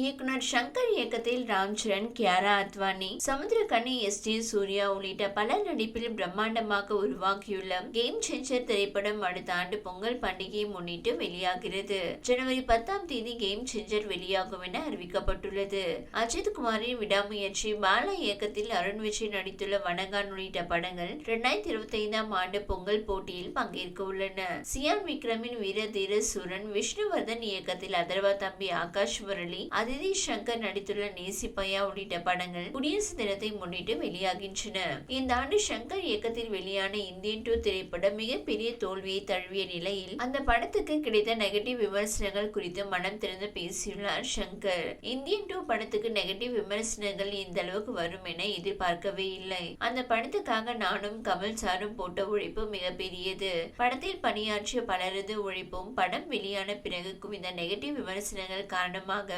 இயக்குனர் சங்கர் இயக்கத்தில் Ram Charan Kiara Advani Samuthirakani S D Surya உள்ளிட்ட பல நடிப்பில் பிரம்மாண்டமாக உருவாக்கியுள்ள கேம் சேஞ்சர் திரைப்படம் அடுத்த ஆண்டு பொங்கல் பண்டிகையை முன்னிட்டு வெளியாகிறது. ஜனவரி பத்தாம் தேதி கேம் சேஞ்சர் வெளியாகும் என அறிவிக்கப்பட்டுள்ளது. அஜித் குமாரின் விடாமுயற்சி பாலா இயக்கத்தில் அருண் விஜய் நடித்துள்ள வனகான் உள்ளிட்ட படங்கள் இரண்டாயிரத்தி இருபத்தி ஐந்தாம் ஆண்டு பொங்கல் போட்டியில் பங்கேற்க உள்ளன. சியான் விக்ரமின் வீர தீர சூரன் விஷ்ணுவர்தன் இயக்கத்தில் அதர்வா தம்பி ஆகாஷ் முரளி அதிதி சங்கர் நடித்துள்ள நேசிப்பையா உள்ளிட்ட படங்கள் குடியரசு தினத்தை முன்னிட்டு வெளியாகின்றன. இந்த ஆண்டு சங்கர் இயக்கத்தில் வெளியான இந்தியன் டூ திரைப்படம் மிகப்பெரிய தோல்வியை தழுவிய நிலையில் அந்த படத்துக்கு கிடைத்த நெகட்டிவ் விமர்சனங்கள் குறித்து மனம் திறந்து பேசியுள்ளார் சங்கர். இந்தியன் டூ படத்துக்கு நெகட்டிவ் விமர்சனங்கள் இந்த அளவுக்கு வரும் என எதிர்பார்க்கவே இல்லை. அந்த படத்துக்காக நானும் கமல் சாரும் போட்ட உழைப்பு மிகப்பெரியது. படத்தில் பணியாற்றிய பலரது உழைப்பும் படம் வெளியான பிறகு குவிந்த நெகட்டிவ் விமர்சனங்கள் காரணமாக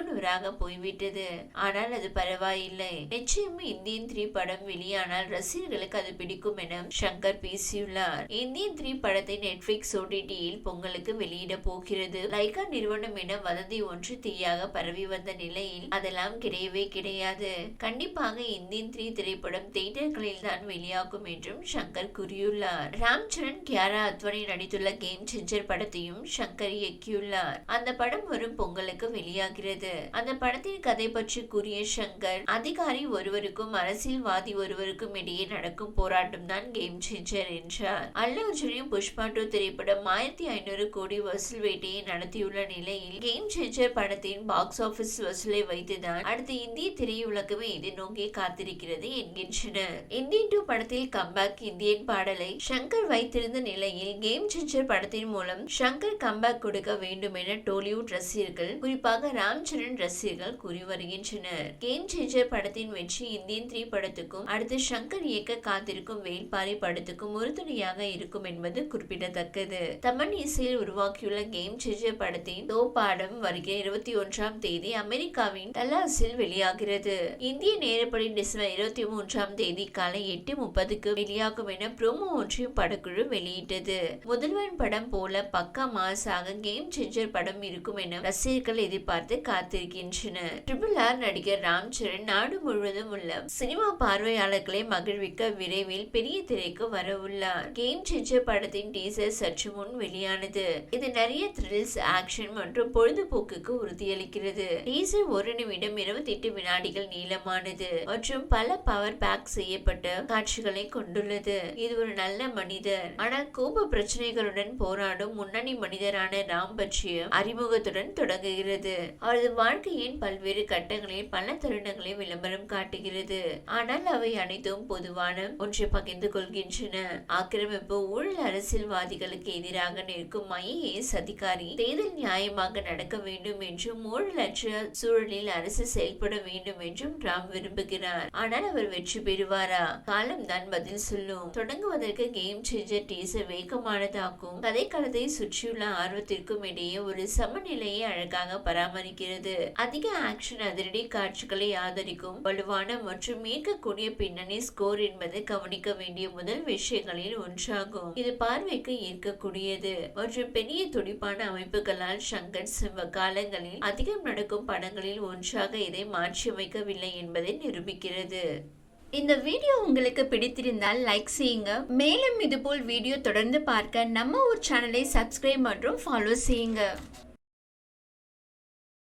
நூறாக போய்விட்டது. ஆனால் அது பரவாயில்லை. நிச்சயம் இந்தியன் த்ரீ படம் வெளியானால் ரசிகர்களுக்கு அது பிடிக்கும் என சங்கர் பேசியுள்ளார். இந்தியன் த்ரீ படத்தை நெட்ஃபிளிக்ஸ் ஓடிடியில் பொங்கலுக்கு வெளியிட போகிறது. லைகா நிறுவனம் என வதந்தி ஒன்று தீயாக பரவி வந்த நிலையில் அதெல்லாம் கிடையவே கிடையாது. கண்டிப்பாக இந்தியன் த்ரீ திரைப்படம் தியேட்டர்களில் தான் வெளியாகும் என்றும் சங்கர் கூறியுள்ளார். ராம் சரண் கியாரா அத்வானி நடித்துள்ள கேம் சேஞ்சர் படத்தையும் சங்கர் இயக்கியுள்ளார். அந்த படம் வரும் பொங்கலுக்கு வெளியாகிறது. வருகிறது அந்த படத்தின் கதை பற்றி கூறிய சங்கர் அதிகாரி ஒருவருக்கும் அரசியல்வாதி ஒருவருக்கும் இடையே நடக்கும் போராட்டம் தான் கேம் சேஞ்சர் என்றார். அல்லு அர்ஜுனின் புஷ்பா டூ திரைப்படம் ஆயிரத்தி ஐநூறு கோடி வசூல் வேட்டையை நடத்தியுள்ள நிலையில் கேம் சேஞ்சர் படத்தின் பாக்ஸ் ஆபீஸ் வசூலை வைத்துதான் அடுத்த இந்திய திரையுலகமே இதை நோக்கி காத்திருக்கிறது என்கின்றனர் இந்தியன் டூ படத்தில் கம்பேக் இந்தியன் பாடலை சங்கர் வைத்திருந்த நிலையில் கேம் சேஞ்சர் படத்தின் மூலம் சங்கர் கம்பேக் கொடுக்க வேண்டும் என டோலிவுட் ரசிகர்கள் குறிப்பாக ராம் சரண் ரசிகர்கள் கூறி வருகின்றனர். கேம் சேஞ்சர் படத்தின் வெற்றி இந்தியன் த்ரீ படத்துக்கும் அடுத்து சங்கர் இயக்க காத்திருக்கும் வேல்பாரி படத்துக்கும் உறுதுணையாக இருக்கும் என்பது குறிப்பிடத்தக்கது. தமன் இசையில் உருவாக்கியுள்ள கேம் சேஞ்சர் படத்தின் தோ பாடம் வருகிற இருபத்தி ஒன்றாம் தேதி அமெரிக்காவின் டல்லாஸில் வெளியாகிறது. இந்திய நேரப்படி டிசம்பர் இருபத்தி மூன்றாம் தேதி காலை எட்டு முப்பதுக்கு வெளியாகும் என ப்ரோமோ ஒன்றையும் படக்குழு வெளியிட்டது. முதல்வன் படம் போல பக்கா மாசாக கேம் சேஞ்சர் படம் இருக்கும் என ரசிகர்கள் எதிர்பார்த்து காத்திருக்கின்றன ட்ரிபிள் ஆர் நடிகர் ராம் சரண் நாடு முழுவதும் உள்ள சினிமா பார்வையாளர்களை மகிழ்விக்க விரைவில் பெரிய திரைக்கு வர உள்ளார் கேம் சேஞ்சர் படத்தின் டீசர் சற்று முன் வெளியானது. இது நிறைய த்ரில்ஸ் ஆக்ஷன் மற்றும் பொழுதுபோக்குக்கு உறுதியளிக்கிறது. டீசர் ஒரு நிமிடம் இருபத்தி எட்டு வினாடிகள் நீளமானது மற்றும் பல பவர் பேக் செய்யப்பட்ட காட்சிகளை கொண்டுள்ளது. இது ஒரு நல்ல மனிதர். ஆனால் கோப பிரச்சனைகளுடன் போராடும் முன்னணி மனிதரான ராம் பற்றிய அறிமுகத்துடன் தொடங்குகிறது. அவரது வாழ்க்கையின் பல்வேறு கட்டங்களில் பல தருணங்களை விளம்பரம் காட்டுகிறது. ஆனால் அவை அனைத்தும் பொதுவான ஒன்றை பகிர்ந்து கொள்கின்றன. ஆக்கிரமிப்பு ஊழல் அரசியல்வாதிகளுக்கு எதிராக நிற்கும் ஐஏஎஸ் அதிகாரி தேர்தல் நியாயமாக நடக்க வேண்டும் என்றும் ஊழலற்ற சூழலில் அரசு செயல்பட வேண்டும் என்றும் ராம் விரும்புகிறார். ஆனால் அவர் வெற்றி பெறுவாரா? காலம்தான் பதில் சொல்லும். தொடங்குவதற்கு கேம் சேஞ்சர் டீசர் வேகமானதாக்கும். கதைக்களத்தை சுற்றியுள்ள ஆர்வத்திற்கும் இடையே ஒரு சமநிலையை அழகாக பராமரிக்கிறது. அதிக ஆக்ஷன் அதிரடி காட்சிகளை ஆதரிக்கும் வலுவான மற்றும் ஈர்க்கக்கூடிய பின்னணி ஸ்கோர் என்பது கவனிக்க வேண்டிய முதல் விஷயங்களில் ஒன்றாகும். இது பார்வைக்கு ஈர்க்கக்கூடியது. மற்றும் பெரிய துடிப்பான அமைப்புகளால் சங்கர் சிவ காலங்களில் அதிகம் நடக்கும் படங்களில் ஒன்றாக இதை மாற்றியமைக்கவில்லை என்பதை நிரூபிக்கிறது. இந்த வீடியோ உங்களுக்கு பிடித்திருந்தால் லைக் செய்யுங்க. மேலும் இதுபோல் வீடியோ தொடர்ந்து பார்க்க நம்ம ஒரு சேனலை சப்ஸ்கிரைப் மற்றும் ஃபாலோ செய்யுங்க.